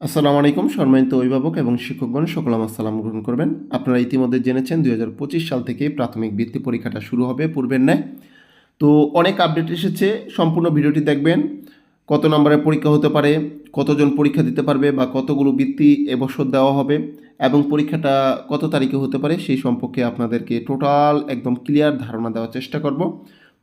আসসালামু আলাইকুম, সম্মানিত অভিভাবক এবং শিক্ষকগণ সকল আমার সালাম গ্রহণ করবেন। আপনারা ইতিমধ্যে জেনেছেন দু হাজার পঁচিশ সাল থেকে প্রাথমিক বৃত্তি পরীক্ষাটা শুরু হবে পূর্বের ন্যায়। তো অনেক আপডেট এসেছে, সম্পূর্ণ ভিডিওটি দেখবেন। কত নম্বরের পরীক্ষা হতে পারে, কতজন পরীক্ষা দিতে পারবে বা কতগুলো বৃত্তি এবছর দেওয়া হবে এবং পরীক্ষাটা কত তারিখে হতে পারে সেই সম্পর্কে আপনাদেরকে টোটাল একদম ক্লিয়ার ধারণা দেওয়ার চেষ্টা করব।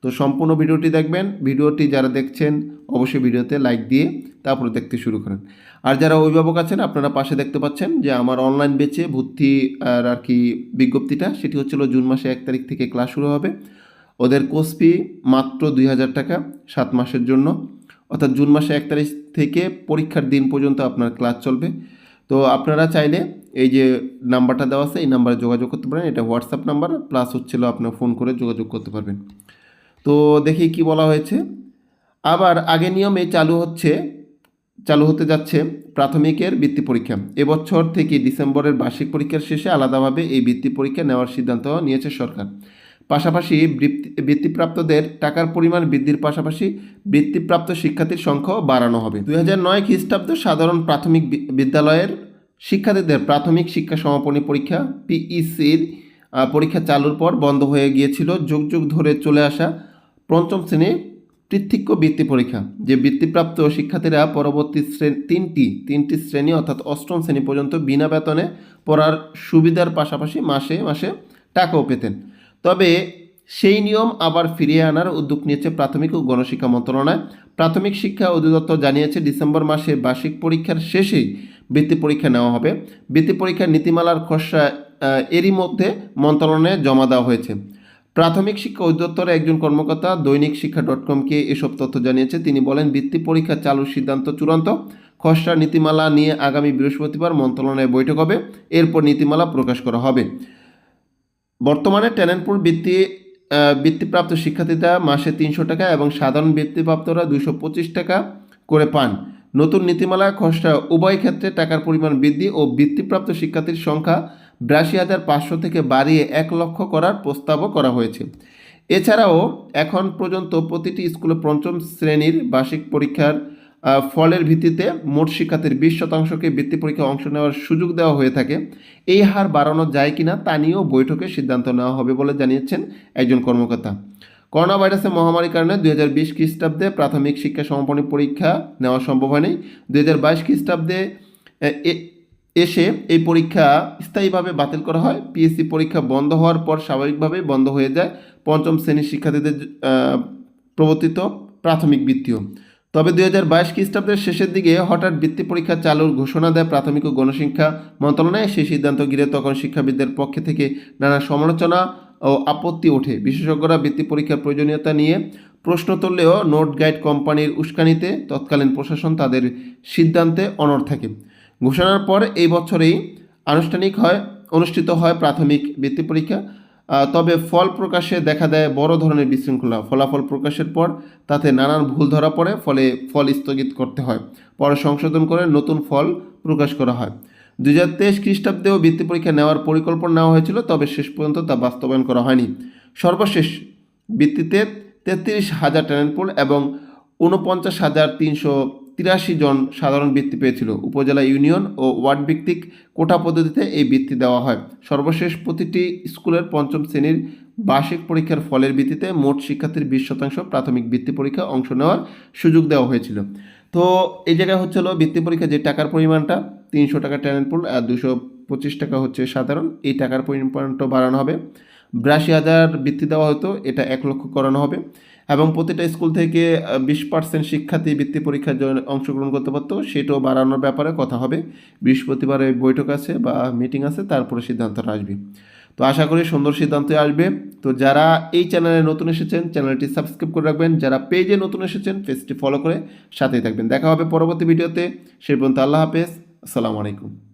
তো সম্পূর্ণ ভিডিওটি দেখবেন, ভিডিওটি যারা দেখছেন অবশ্যই ভিডিওতে লাইক দিয়ে তারপরে দেখতে শুরু করেন। আর যারা অভিভাবক আছেন, আপনারা পাশে দেখতে পাচ্ছেন যে আমার অনলাইন বেচে ভর্তি, আর আর কি বিজ্ঞপ্তিটা, সেটি হচ্ছিল জুন মাসে এক তারিখ থেকে ক্লাস শুরু হবে। ওদের কোর্স ফি মাত্র দুই হাজার টাকা সাত মাসের জন্য। অর্থাৎ জুন মাসে এক তারিখ থেকে পরীক্ষার দিন পর্যন্ত আপনার ক্লাস চলবে। তো আপনারা চাইলে এই যে নাম্বারটা দেওয়া আছে, এই নাম্বারে যোগাযোগ করতে পারেন। এটা হোয়াটসঅ্যাপ নাম্বার প্লাস হচ্ছিল আপনার ফোন করে যোগাযোগ করতে পারবেন। তো দেখি কি বলা হয়েছে। আবার আগে নিয়মে চালু হচ্ছে চালু হতে যাচ্ছে প্রাথমিকের বৃত্তি পরীক্ষা। এবছর থেকে ডিসেম্বরের বার্ষিক পরীক্ষার শেষে আলাদাভাবে এই বৃত্তি পরীক্ষা নেওয়ার সিদ্ধান্ত নিয়েছে সরকার। পাশাপাশি বৃত্তি, বৃত্তিপ্রাপ্তদের টাকার পরিমাণ বৃদ্ধির পাশাপাশি বৃত্তিপ্রাপ্ত শিক্ষার্থীর সংখ্যাও বাড়ানো হবে। দুই হাজার নয় খ্রিস্টাব্দ সাধারণ প্রাথমিক বিদ্যালয়ের শিক্ষার্থীদের প্রাথমিক শিক্ষা সমাপনী পরীক্ষা পিইসির পরীক্ষা চালুর পর বন্ধ হয়ে গিয়েছিল। যুগ যুগ ধরে চলে আসা পঞ্চম শ্রেণি পৃথিক্য বৃত্তি পরীক্ষা, যে বৃত্তিপ্রাপ্ত শিক্ষার্থীরা পরবর্তী শ্রেণি, তিনটি তিনটি শ্রেণি অর্থাৎ অষ্টম শ্রেণি পর্যন্ত বিনা বেতনে পড়ার সুবিধার পাশাপাশি মাসে মাসে টাকাও পেতেন। তবে সেই নিয়ম আবার ফিরিয়ে আনার উদ্যোগ নিয়েছে প্রাথমিক ও গণশিক্ষা মন্ত্রণালয়। প্রাথমিক শিক্ষা অধিদপ্তর জানিয়েছে, ডিসেম্বর মাসে বার্ষিক পরীক্ষার শেষেই বৃত্তি পরীক্ষা নেওয়া হবে। বৃত্তি পরীক্ষার নীতিমালার খসড়া এরই মধ্যে মন্ত্রণালয়ে জমা দেওয়া হয়েছে। প্রাথমিক শিক্ষা অধিদপ্তরের একজন কর্মকর্তা দৈনিক শিক্ষা ডট কমকে এসব তথ্য জানিয়েছে। তিনি বলেন বৃত্তি পরীক্ষা চালুর সিদ্ধান্ত চূড়ান্ত। খসড়া নীতিমালা নিয়ে আগামী বৃহস্পতিবার মন্ত্রণালয়ে বৈঠক হবে। এরপর নীতিমালা প্রকাশ করা হবে। বর্তমানে ট্যালেন্টপুর বৃত্তি বৃত্তিপ্রাপ্ত শিক্ষার্থীরা মাসে তিনশো টাকা এবং সাধারণ বৃত্তিপ্রাপ্তরা দুশো পঁচিশ টাকা করে পান। নতুন নীতিমালা খসড়া উভয় ক্ষেত্রে টাকার পরিমাণ বৃদ্ধি ও বৃত্তিপ্রাপ্ত শিক্ষার্থীর সংখ্যা বিরাশি হাজার পাঁচশো থেকে বাড়িয়ে এক লক্ষ করার প্রস্তাবও করা হয়েছে। এছাড়াও এখন পর্যন্ত প্রতিটি স্কুলে পঞ্চম শ্রেণির বার্ষিক পরীক্ষার ফলের ভিত্তিতে মোট শিক্ষার্থীর বিশ শতাংশকে বৃত্তি পরীক্ষায় অংশ নেওয়ার সুযোগ দেওয়া হয়ে থাকে। এই হার বাড়ানো যায় কিনা তা নিয়েও বৈঠকে সিদ্ধান্ত নেওয়া হবে বলে জানিয়েছেন একজন কর্মকর্তা। করোনা ভাইরাসের মহামারীর কারণে দুই হাজার বিশ খ্রিস্টাব্দে প্রাথমিক শিক্ষা সমাপনী পরীক্ষা নেওয়া সম্ভব হয়নি। দুই হাজার বাইশ খ্রিস্টাব্দে এসে এই পরীক্ষা স্থায়ীভাবে বাতিল করা হয়। পিএসসি পরীক্ষা বন্ধ হওয়ার পর স্বাভাবিকভাবেই বন্ধ হয়ে যায়। পঞ্চম শ্রেণির শিক্ষার্থীদের প্রবর্তিত প্রাথমিক বৃত্তিও। তবে দুই হাজার বাইশ খ্রিস্টাব্দের শেষের দিকে হঠাৎ বৃত্তি পরীক্ষা চালুর ঘোষণা দেয় প্রাথমিক ও গণশিক্ষা মন্ত্রণালয়। সেই সিদ্ধান্ত ঘিরে তখন শিক্ষাবিদদের পক্ষে থেকে নানা সমালোচনা ও আপত্তি ওঠে। বিশেষজ্ঞরা বৃত্তি পরীক্ষার প্রয়োজনীয়তা নিয়ে প্রশ্ন তুললেও নোট গাইড কোম্পানির উস্কানিতে তৎকালীন প্রশাসন তাদের সিদ্ধান্তে অনড় থাকে। ঘোষণার পর এই বছরেই আনুষ্ঠানিক হয়, অনুষ্ঠিত হয় প্রাথমিক বৃত্তি পরীক্ষা। তবে ফল প্রকাশে দেখা দেয় বড় ধরনের বিশৃঙ্খলা। ফলাফল প্রকাশের পর তাতে নানান ভুল ধরা পড়ে, ফলে ফল স্থগিত করতে হয়। পরে সংশোধন করে নতুন ফল প্রকাশ করা হয়। দু হাজার তেইশ খ্রিস্টাব্দেও বৃত্তি পরীক্ষা নেওয়ার পরিকল্পনা নেওয়া হয়েছিল, তবে শেষ পর্যন্ত তা বাস্তবায়ন করা হয়নি। সর্বশেষ বৃত্তিতে তেত্রিশ হাজার ট্যালেন্ট পুল এবং উনপঞ্চাশ হাজার তিনশো তিরাশি জন সাধারণ বৃত্তি পেয়েছিল। উপজেলা ইউনিয়ন ও ওয়ার্ড ভিত্তিক কোটা পদ্ধতিতে এই বৃত্তি দেওয়া হয়। সর্বশেষ প্রতিটি স্কুলের পঞ্চম শ্রেণির বার্ষিক পরীক্ষার ফলের ভিত্তিতে মোট শিক্ষার্থীর বিশ শতাংশ প্রাথমিক বৃত্তি পরীক্ষা অংশ নেওয়ার সুযোগ দেওয়া হয়েছিল। তো এই জায়গায় হচ্ছে হলো বৃত্তি পরীক্ষা যে টাকার পরিমাণটা, তিনশো টাকা ট্যালেন্ট পুল আর দুশো পঁচিশ টাকা হচ্ছে সাধারণ, এই টাকার পরিমাণটা বাড়ানো হবে। বিরাশি হাজার বৃত্তি দেওয়া হতো, এটা এক লক্ষ করানো হবে। এবং প্রতিটা স্কুল থেকে বিশ পার্সেন্ট শিক্ষার্থী বৃত্তি পরীক্ষার জন্য অংশগ্রহণ করতে পারতো। সেটাও বাড়ানোর ব্যাপারে কথা হবে। বৃহস্পতিবারে বৈঠক আছে বা মিটিং আছে, তারপরে সিদ্ধান্তটা আসবে। তো আশা করি সুন্দর সিদ্ধান্ত আসবে। তো যারা এই চ্যানেলে নতুন এসেছেন, চ্যানেলটি সাবস্ক্রাইব করে রাখবেন। যারা পেজে নতুন এসেছেন, পেজটি ফলো করে সাথেই থাকবেন। দেখা হবে পরবর্তী ভিডিওতে। সেই পর্যন্ত আল্লাহ হাফেজ। আসসালামু আলাইকুম।